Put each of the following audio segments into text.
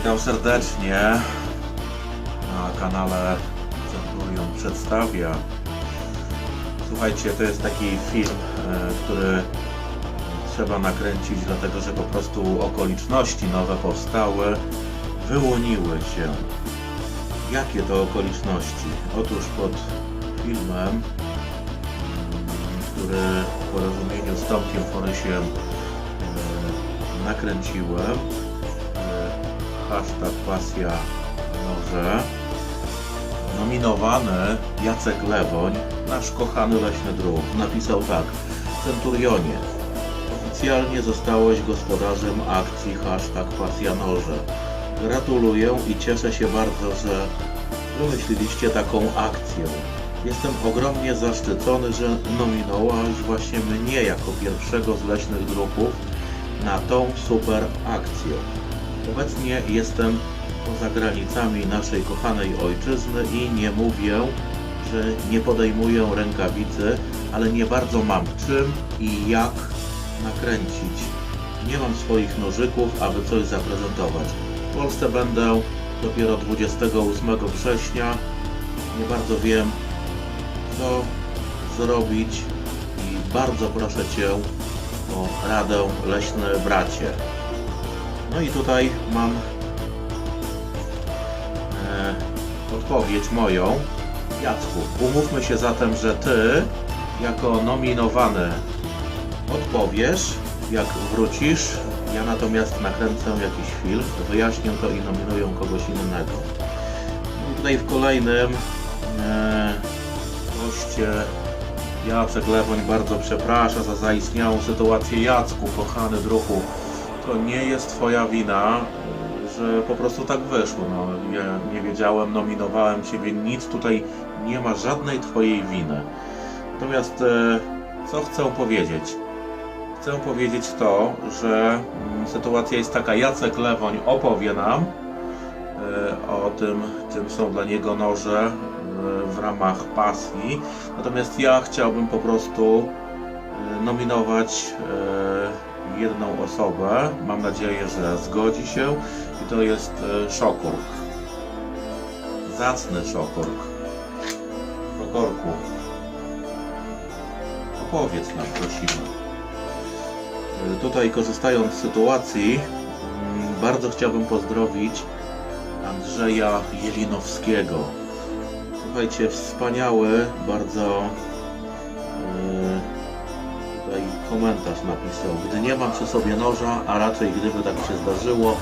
Witam serdecznie na kanale Centurion Przedstawia. Słuchajcie, to jest taki film, e, który trzeba nakręcić, dlatego że po prostu okoliczności nowe powstały, wyłoniły się. Jakie to okoliczności? Otóż pod filmem, mm, który w porozumieniu z Tomkiem Forysiem e, nakręciłem, hashtag pasja noże, nominowany Jacek Lewoń, nasz kochany leśny druk, napisał tak, Centurionie, oficjalnie zostałeś gospodarzem akcji hashtag pasja noże. Gratuluję i cieszę się bardzo, że wymyśliliście taką akcję. Jestem ogromnie zaszczycony, że nominowałeś właśnie mnie jako pierwszego z leśnych druków na tą super akcję. Obecnie jestem poza granicami naszej kochanej ojczyzny i nie mówię, że nie podejmuję rękawicy, ale nie bardzo mam czym i jak nakręcić. Nie mam swoich nożyków, aby coś zaprezentować. W Polsce będę dopiero 28 września. Nie bardzo wiem, co zrobić i bardzo proszę Cię o radę, leśny bracie. No i tutaj mam e, odpowiedź moją. Jacku, umówmy się zatem, że Ty, jako nominowany, odpowiesz, jak wrócisz. Ja natomiast nakręcę jakiś film, wyjaśnię to i nominuję kogoś innego. I tutaj w kolejnym e, goście Jacek Lewoń bardzo przeprasza za zaistniałą sytuację. Jacku, kochany druhu, to nie jest Twoja wina, że po prostu tak wyszło. No, ja nie wiedziałem, nominowałem Ciebie, nic tutaj nie ma żadnej Twojej winy. Natomiast e, co chcę powiedzieć? Chcę powiedzieć to, że mm, sytuacja jest taka, Jacek Lewoń opowie nam e, o tym, czym są dla niego noże e, w ramach pasji. Natomiast ja chciałbym po prostu nominować jedną osobę. Mam nadzieję, że zgodzi się i to jest e, Szokurk. Zacny Szokurk. Szokorku. Opowiedz nam, prosimy. E, Tutaj korzystając z sytuacji, mm, bardzo chciałbym pozdrowić Andrzeja Jelinowskiego. Słuchajcie, wspaniały, bardzo tutaj komentarz napisał. Gdy nie mam przy sobie noża, a raczej gdyby tak się zdarzyło,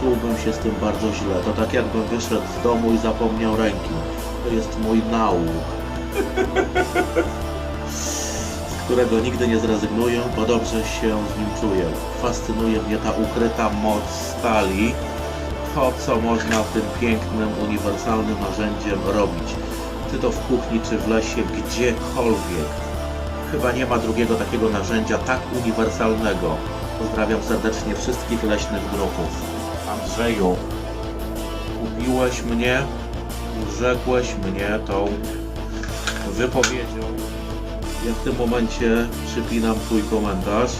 czułbym się z tym bardzo źle. To tak jakbym wyszedł z domu i zapomniał ręki. To jest mój nauk. z którego nigdy nie zrezygnuję, bo dobrze się z nim czuję. Fascynuje mnie ta ukryta moc stali, to co można tym pięknym, uniwersalnym narzędziem robić. Czy to w kuchni, czy w lesie, gdziekolwiek. Chyba nie ma drugiego takiego narzędzia tak uniwersalnego. Pozdrawiam serdecznie wszystkich leśnych druhów. Andrzeju, ubiłeś mnie, urzekłeś mnie tą wypowiedzią. Ja w tym momencie przypinam Twój komentarz,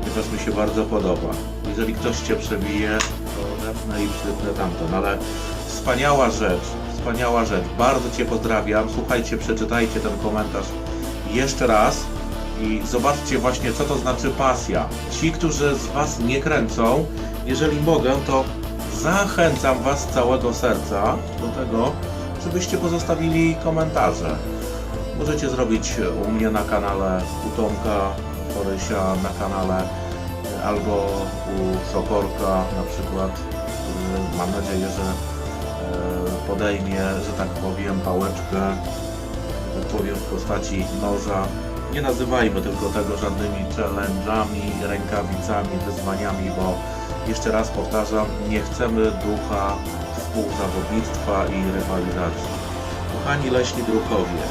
ponieważ mi się bardzo podoba. Jeżeli ktoś Cię przebije, to odepnę i przypnę tamten, ale wspaniała rzecz, wspaniała rzecz. Bardzo Cię pozdrawiam. Słuchajcie, przeczytajcie ten komentarz jeszcze raz i zobaczcie właśnie, co to znaczy pasja. Ci, którzy z Was nie kręcą, jeżeli mogę, to zachęcam Was z całego serca do tego, żebyście pozostawili komentarze. Możecie zrobić u mnie na kanale, u Tomka Forysia na kanale, albo u Sokorka na przykład, mam nadzieję, że e, podejmie, że tak powiem, pałeczkę, powiem w postaci noża. Nie nazywajmy tylko tego żadnymi challenge'ami, rękawicami, wyzwaniami, bo jeszcze raz powtarzam, nie chcemy ducha współzawodnictwa i rywalizacji. Kochani leśni drukowie,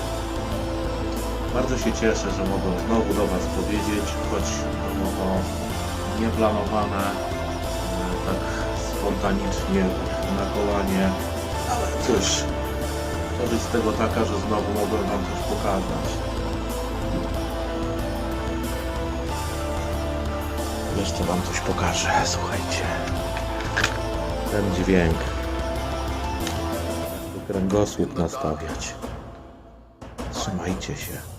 bardzo się cieszę, że mogę znowu do Was powiedzieć, choć było to nieplanowane, e, tak spontanicznie na kolanie, ale cóż, korzyść z tego taka, że znowu mogę Wam coś pokazać. Jeszcze Wam coś pokażę, słuchajcie. ten dźwięk. Kręgosłup nastawiać. Trzymajcie się.